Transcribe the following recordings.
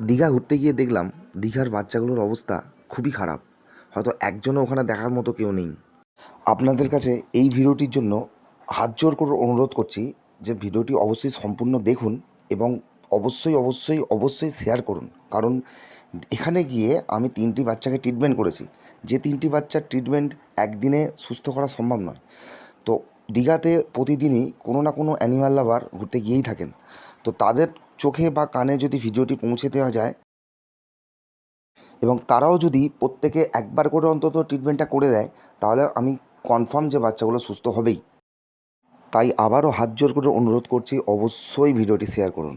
দীঘা ঘুরতে গিয়ে দেখলাম দীঘার বাচ্চাগুলোর অবস্থা খুবই খারাপ। হয়তো একজনও ওখানে দেখার মতো কেউ নেই। আপনাদের কাছে এই ভিডিওটির জন্য হাত জোর করে অনুরোধ করছি যে ভিডিওটি অবশ্যই সম্পূর্ণ দেখুন এবং অবশ্যই অবশ্যই অবশ্যই শেয়ার করুন। কারণ এখানে গিয়ে আমি তিনটি বাচ্চাকে ট্রিটমেন্ট করেছি। যে তিনটি বাচ্চার ট্রিটমেন্ট একদিনে সুস্থ করা সম্ভব নয়। তো দীঘাতে প্রতিদিনই কোনো না কোনো অ্যানিমাল লাভার ঘুরতে গিয়েই থাকেন। তো তাদের চোখে বা কানে যদি ভিডিওটি পৌঁছে দেওয়া যায় এবং তারাও যদি প্রত্যেকে একবার করে অন্তত ট্রিটমেন্টটা করে দেয়, তাহলে আমি কনফার্ম যে বাচ্চাগুলো সুস্থ হবেই। তাই আবারও হাত জোর করে অনুরোধ করছি, অবশ্যই ভিডিওটি শেয়ার করুন।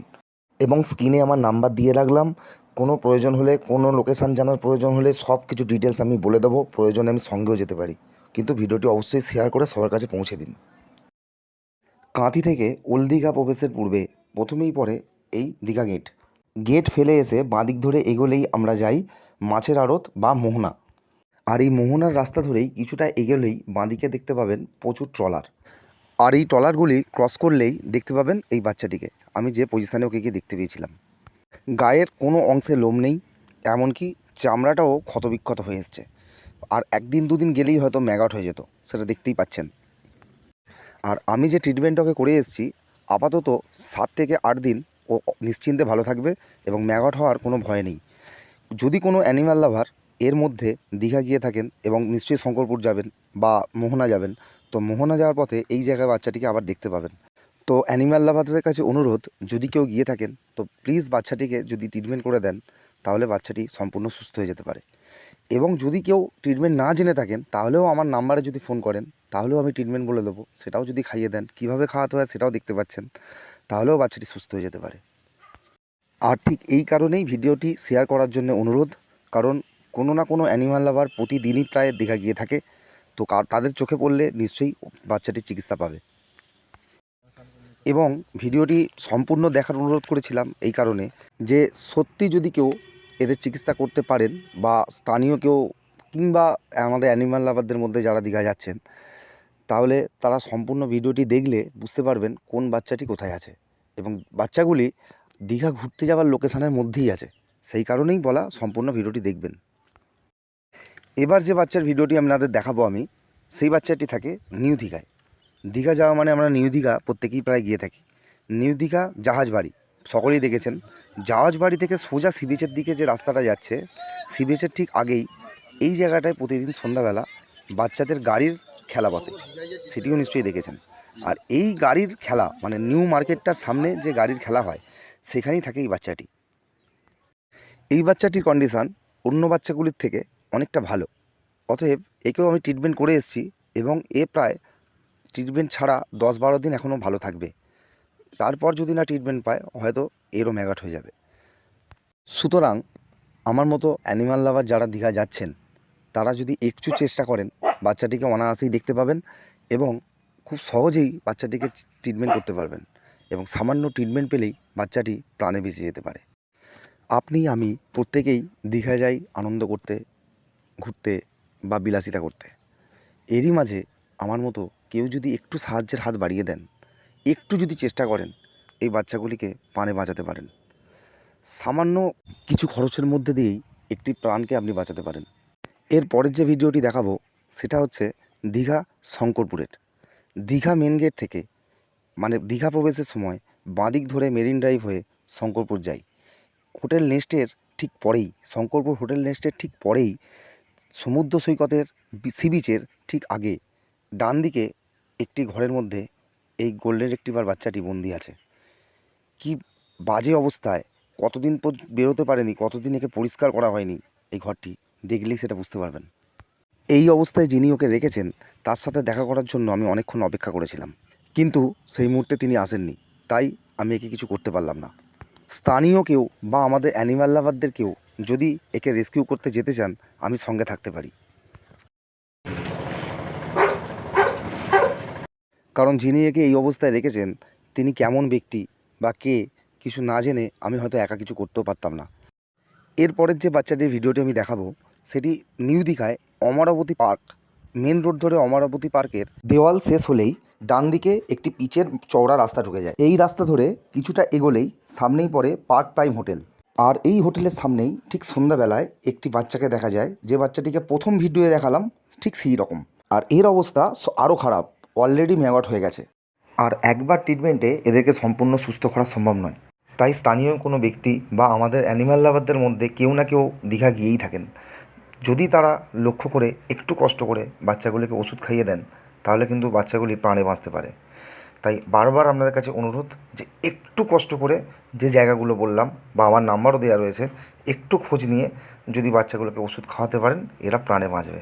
এবং স্ক্রিনে আমার নাম্বার দিয়ে রাখলাম। কোনো প্রয়োজন হলে, কোনো লোকেশান জানার প্রয়োজন হলে সব কিছু ডিটেলস আমি বলে দেবো। প্রয়োজনে আমি সঙ্গেও যেতে পারি। কিন্তু ভিডিওটি অবশ্যই শেয়ার করে সবার কাছে পৌঁছে দিন। কাঁথি থেকে ওল্ড দীঘা প্রবেশের পূর্বে প্রথমেই পড়ে এই দীঘা গেট গেট ফেলে এসে বাঁদিক ধরে এগোলেই আমরা যাই মাছের আড়ত বা মোহনা। আর এই মোহনার রাস্তা ধরেই কিছুটা এগোলেই বাঁদিকে দেখতে পাবেন প্রচুর ট্রলার। আর এই ট্রলারগুলি ক্রস করলেই দেখতে পাবেন এই বাচ্চাটিকে। আমি যে পজিশানে ওকে গিয়ে দেখতে পেয়েছিলাম। গায়ের কোনো অংশে লোম নেই, এমনকি চামড়াটাও ক্ষতবিক্ষত হয়ে এসছে। আর একদিন দুদিন গেলেই হয়তো ম্যাগাট হয়ে যেত, সেটা দেখতেই পাচ্ছেন। আর আমি যে ট্রিটমেন্টটাকে করে এসেছি আপাতত সাত থেকে আট দিন ও নিশ্চিন্তে ভালো থাকবে এবং ম্যাগট হওয়ার কোনো ভয় নেই। যদি কোনো অ্যানিম্যাল লাভার এর মধ্যে দীঘা গিয়ে থাকেন এবং নিশ্চয়ই শঙ্করপুর যাবেন বা মোহনা যাবেন, তো মোহনা যাওয়ার পথে এই জায়গায় বাচ্চাটিকে আবার দেখতে পাবেন। তো অ্যানিম্যাল লাভারদের কাছে অনুরোধ, যদি কেউ গিয়ে থাকেন, তো প্লিজ বাচ্চাটিকে যদি ট্রিটমেন্ট করে দেন, তাহলে বাচ্চাটি সম্পূর্ণ সুস্থ হয়ে যেতে পারে। এবং যদি কেউ ট্রিটমেন্ট না জেনে থাকেন, তাহলেও আমার নাম্বারে যদি ফোন করেন, তাহলেও আমি ট্রিটমেন্ট বলে দেবো। সেটাও যদি খাইয়ে দেন, কীভাবে খাওয়াতে হয় সেটাও দেখতে পাচ্ছেন, তাহলেও বাচ্চাটি সুস্থ হয়ে যেতে পারে। আর ঠিক এই কারণেই ভিডিওটি শেয়ার করার জন্য অনুরোধ, কারণ কোনো না কোনো অ্যানিমাল লাভার প্রতিদিনই প্রায় দীঘা গিয়ে থাকে, তো তাদের চোখে পড়লে নিশ্চয়ই বাচ্চাটির চিকিৎসা পাবে। এবং ভিডিওটি সম্পূর্ণ দেখার অনুরোধ করেছিলাম এই কারণে যে সত্যি যদি কেউ এদের চিকিৎসা করতে পারেন বা স্থানীয় কেউ কিংবা আমাদের অ্যানিমাল লাভারদের মধ্যে যারা দীঘা যাচ্ছেন, তাহলে তারা সম্পূর্ণ ভিডিওটি দেখলে বুঝতে পারবেন কোন বাচ্চাটি কোথায় আছে। এবং বাচ্চাগুলি দীঘা ঘুরতে যাওয়ার লোকেশানের মধ্যেই আছে, সেই কারণেই বলা সম্পূর্ণ ভিডিওটি দেখবেন। এবার যে বাচ্চার ভিডিওটি আপনাদের দেখাবো আমি, সেই বাচ্চাটি থাকে নিউ দীঘায়। দীঘা যাওয়া মানে আমরা নিউ দীঘা প্রত্যেকেই প্রায় গিয়ে থাকি। নিউ দীঘা জাহাজ বাড়ি সকলেই দেখেছেন। জাহাজ বাড়ি থেকে সোজা সি বিচের দিকে যে রাস্তাটা যাচ্ছে সি বিচের ঠিক আগেই এই জায়গাটায় প্রতিদিন সন্ধ্যাবেলা বাচ্চাদের গাড়ির খেলা বসে। সেটিও নিশ্চয়ই দেখেছেন। আর এই গাড়ির খেলা মানে নিউ মার্কেটটার সামনে যে গাড়ির খেলা হয়, সেখানেই থাকে এই বাচ্চাটি। এই বাচ্চাটির কন্ডিশান অন্য বাচ্চাগুলির থেকে অনেকটা ভালো। অতএব একেও আমি ট্রিটমেন্ট করে এসেছি এবং এ প্রায় ট্রিটমেন্ট ছাড়া দশ বারো দিন এখনও ভালো থাকবে। তারপর যদি না ট্রিটমেন্ট পায়, হয়তো এরও ম্যাগাট হয়ে যাবে। সুতরাং, আমার মতো অ্যানিমাল লাভার যারা দীঘা যাচ্ছেন, তারা যদি একটু চেষ্টা করেন, বাচ্চাটিকে অনায়াসেই দেখতে পাবেন এবং খুব সহজেই বাচ্চাটিকে ট্রিটমেন্ট করতে পারবেন এবং সামান্য ট্রিটমেন্ট পেলেই বাচ্চাটি প্রাণে বেঁচে যেতে পারে। আপনি, আমি প্রত্যেকেই দীঘা যাই আনন্দ করতে, ঘুরতে বা বিলাসিতা করতে। এরই মাঝে আমার মতো কেউ যদি একটু সাহায্যের হাত বাড়িয়ে দেন একটু যদি চেষ্টা করেন, এই বাচ্চাগুলিকে প্রাণে বাঁচাতে পারেন। সামান্য কিছু খরচের মধ্যে দিয়েই একটি প্রাণকে আপনি বাঁচাতে পারেন। এর পরের যে ভিডিওটি দেখাবো, সেটা হচ্ছে দীঘা শঙ্করপুরের। দীঘা মেন গেট থেকে মানে দীঘা প্রবেশের সময় বাঁদিক ধরে মেরিন ড্রাইভ হয়ে শঙ্করপুর যাই। হোটেল নেস্টের ঠিক পরেই, শঙ্করপুর হোটেল নেস্টের ঠিক পরেই সমুদ্র সৈকতের সি বিচের ঠিক আগে ডান দিকে একটি ঘরের মধ্যে এই গোল্ডেন রেক্টিভার বাচ্চাটি বন্দি আছে। কি বাজে অবস্থায় কতদিন বেরোতে পারেনি, কতদিন একে পরিষ্কার করা হয়নি এই ঘরটি, দেখলেই সেটা বুঝতে পারবেন। এই অবস্থায় যিনি ওকে রেখেছেন, তার সাথে দেখা করার জন্য আমি অনেকক্ষণ অপেক্ষা করেছিলাম। কিন্তু সেই মুহূর্তে তিনি আসেননি, তাই আমি একে কিছু করতে পারলাম না। স্থানীয় কেউ বা আমাদের অ্যানিমাল লাভারদের কেউ যদি একে রেস্কিউ করতে যেতে চান, আমি সঙ্গে থাকতে পারি। কারণ যিনি একে এই অবস্থায় রেখেছেন, তিনি কেমন ব্যক্তি বা কে কিছু না জেনে আমি হয়তো একা কিছু করতেও পারতাম না। এরপরের যে বাচ্চাটির ভিডিওটি আমি দেখাবো, সেটি নিউ দীঘায় অমরাবতী পার্ক, মেন রোড ধরে অমরাবতী পার্কের দেওয়াল শেষ হলেই ডান দিকে একটি পিচের চওড়া রাস্তা ঢুকে যায়। এই রাস্তা ধরে কিছুটা এগোলেই সামনেই পড়ে পার্ক প্রাইম হোটেল। আর এই হোটেলের সামনেই ঠিক সন্ধ্যাবেলায় একটি বাচ্চাকে দেখা যায়, যে বাচ্চাটিকে প্রথম ভিডিওয়ে দেখালাম ঠিক সেই রকম। আর এর অবস্থা আরও খারাপ। অলরেডি ম্যাগট হয়ে গেছে। আর একবার ট্রিটমেন্টে এদেরকে সম্পূর্ণ সুস্থ করা সম্ভব নয়। তাই স্থানীয় কোনো ব্যক্তি বা আমাদের অ্যানিম্যাল লাভারদের মধ্যে কেউ না কেউ দীঘা গিয়েই থাকেন। যদি তারা লক্ষ্য করে একটু কষ্ট করে বাচ্চাগুলিকে ওষুধ খাইয়ে দেন, তাহলে কিন্তু বাচ্চাগুলি প্রাণে বাঁচতে পারে। তাই বারবার আপনাদের কাছে অনুরোধ যে একটু কষ্ট করে যে জায়গাগুলো বললাম বা আমার নাম্বারও দেওয়া রয়েছে, একটু খোঁজ নিয়ে যদি বাচ্চাগুলোকে ওষুধ খাওয়াতে পারেন, এরা প্রাণে বাঁচবে।